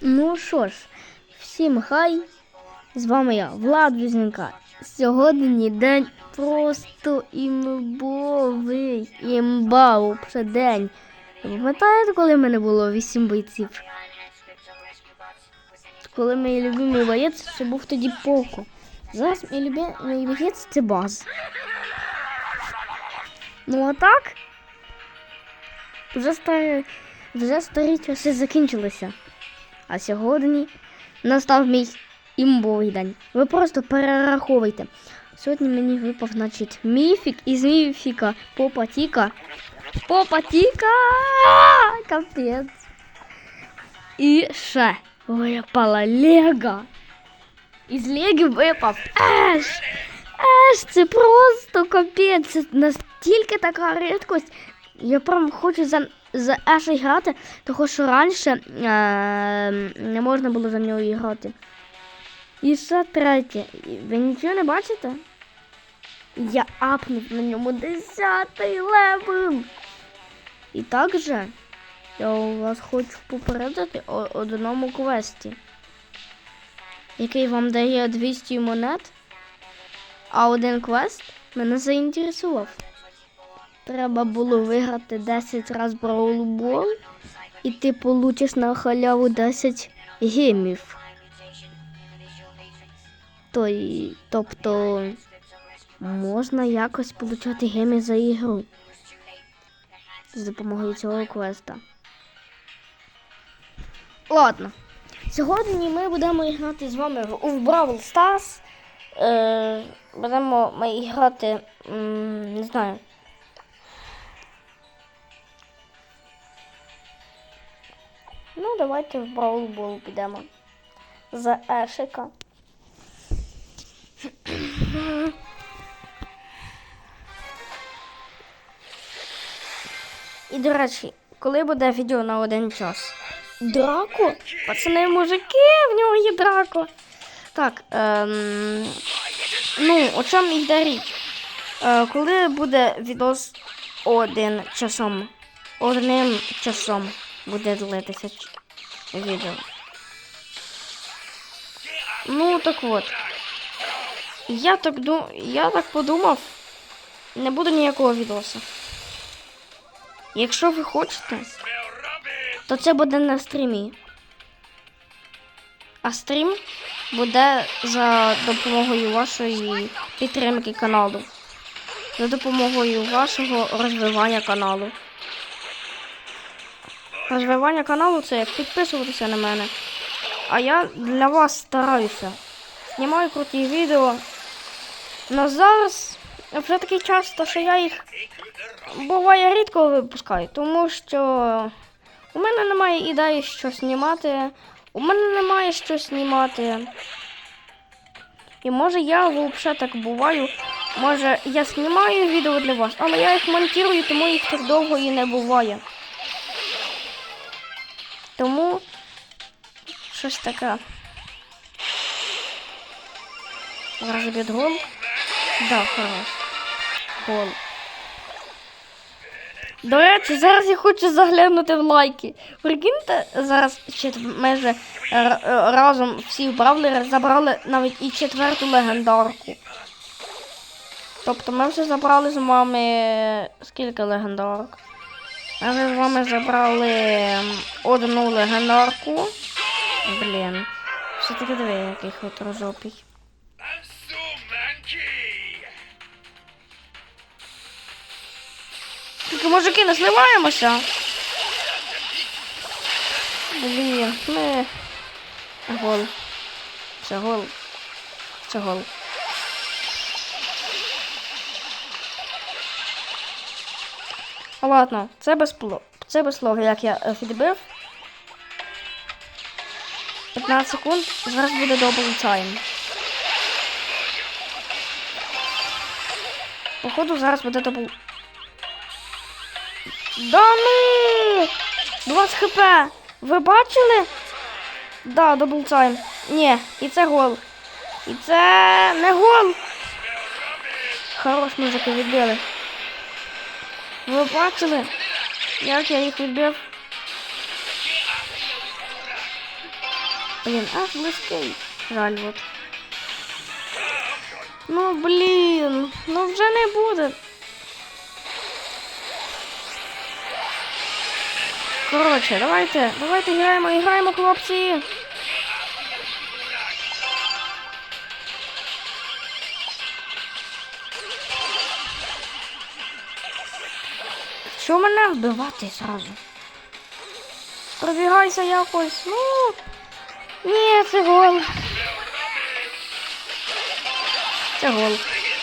Ну що ж, всім хай. З вами я, Влад Візненка. Сьогодні день просто імбовий. Імба, вообще день. Пам'ятаєте, коли в мене було 8 бойців? Коли мій любимий боєць ще був тоді Поко. Зараз мій любимий боєць це баз. Ну а так, вже старі, вже старі часи закінчилися. А сьогодні настав мій імбовий день. Ви просто перераховуйте. Сьогодні мені випав, значить, міфік із міфіка Попа Тіка. Попа Тіка! Капець. І ще випала Лего. Із Лего випав Еш. Еш, це просто капець. Це настільки така рідкость. Я прям хочу за, за Еша грати, тому що раніше е, не можна було за нього грати. І ще третє. Ви нічого не бачите? Я апнув на ньому 10 левел. І також я вас хочу попередити о одному квесті, який вам дає 200 монет, а один квест мене заінтересував. Треба було виграти 10 разів Brawl Ball, і ти получиш на халяву 10 гемів. То й- тобто можна якось получати гемі за ігру з допомогою цього квеста. Ладно. Сьогодні ми будемо грати з вами у Brawl Stars. Е, будемо ми грати, не знаю. Ну, давайте в Ball підемо. За Ешика. І, до речі, коли буде відео на один час? Драко? Пацани, мужики, в нього є драко. Так, ем, ну, о чому йде річ? Е, коли буде відос один часом, одним часом буде ділитися ч- відео. Ну, так от. Я так, ду... я так подумав, не буде ніякого відоса. Якщо ви хочете, то це буде на стрімі. А стрім буде за допомогою вашої підтримки каналу. За допомогою вашого розвивання каналу. Розвивання каналу це як підписуватися на мене. А я для вас стараюся. Знімаю круті відео. Но зараз вже такий час, то що я їх буває рідко випускаю, тому що у мене немає ідеї, що знімати. У мене немає що знімати. І може я взагалі так буваю. Може я знімаю відео для вас, але я їх монтую, тому їх так довго і не буває. Щось таке. Розбід гол. Да, хорош. Гол. До речі, зараз я хочу заглянути в лайки. Прикиньте, зараз майже разом всі бравлери забрали навіть і четверту легендарку. Тобто ми вже забрали з вами скільки легендарок? Ми вже з вами забрали одну легендарку. Блін. Все-таки диви, який хитрожопий. Тільки мужики не сливаємося. Блін, ми. Гол. Це гол. Це гол. Ладно, це без пло- Це без слов, як я е, відбив. 15 секунд. Зараз буде тайм. Походу зараз буде добл. Да ну! 20 хп! Ви бачили? Да, дабл тайм. Ні, і це гол. І це не гол. Хорош мужики відбили. Ви бачили, як я їх відбив? Блін, аж близький. Жаль, от. Ну, блін, ну вже не буде. Коротше, давайте, давайте граємо, граємо, хлопці. Що мене вбивати зразу? Пробігайся якось. Ну. Ні, це гол. Це гол.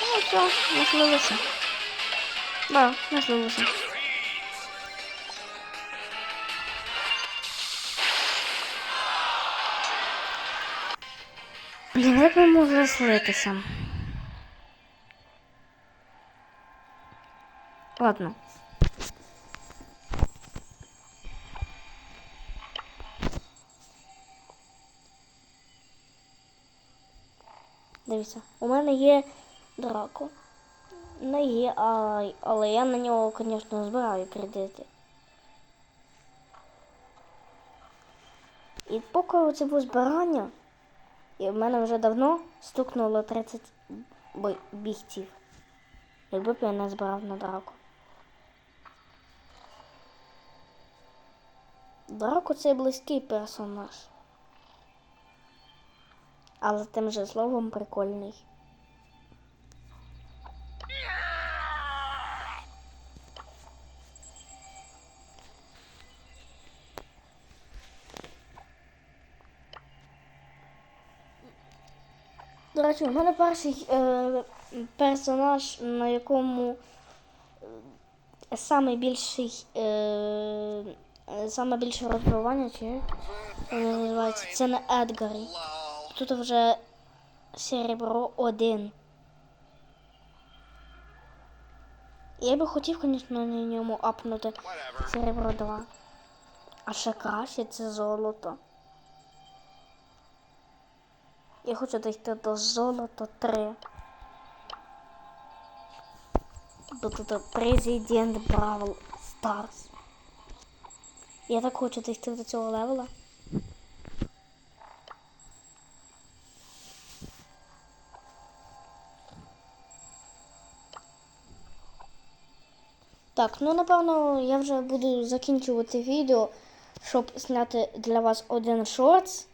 Ну, все, можливося. Да, можливося. Блін, як ми могли слитися? Ладно. Дивіться, у мене є драко. Не є, а, але я на нього, звісно, збираю кредити. І поки це було збирання, і в мене вже давно стукнуло 30 бой- бігців. Якби б я не збирав на драку. Драко це близький персонаж. Але тим же словом прикольний. До речі, у мене перший е, персонаж, на якому е, саме більший, е, е, саме більше розвивання, чи воно називається, це не Едгарі. Тут вже серебро один. Я би хотів, звісно, на ньому апнути серебро 2. А ще краще це золото. Я хочу дійти до золота 3. Бо тут президент Бравл Старс. Я так хочу дійти до цього левела. Так, ну напевно я вже буду закінчувати відео, щоб зняти для вас один шортс.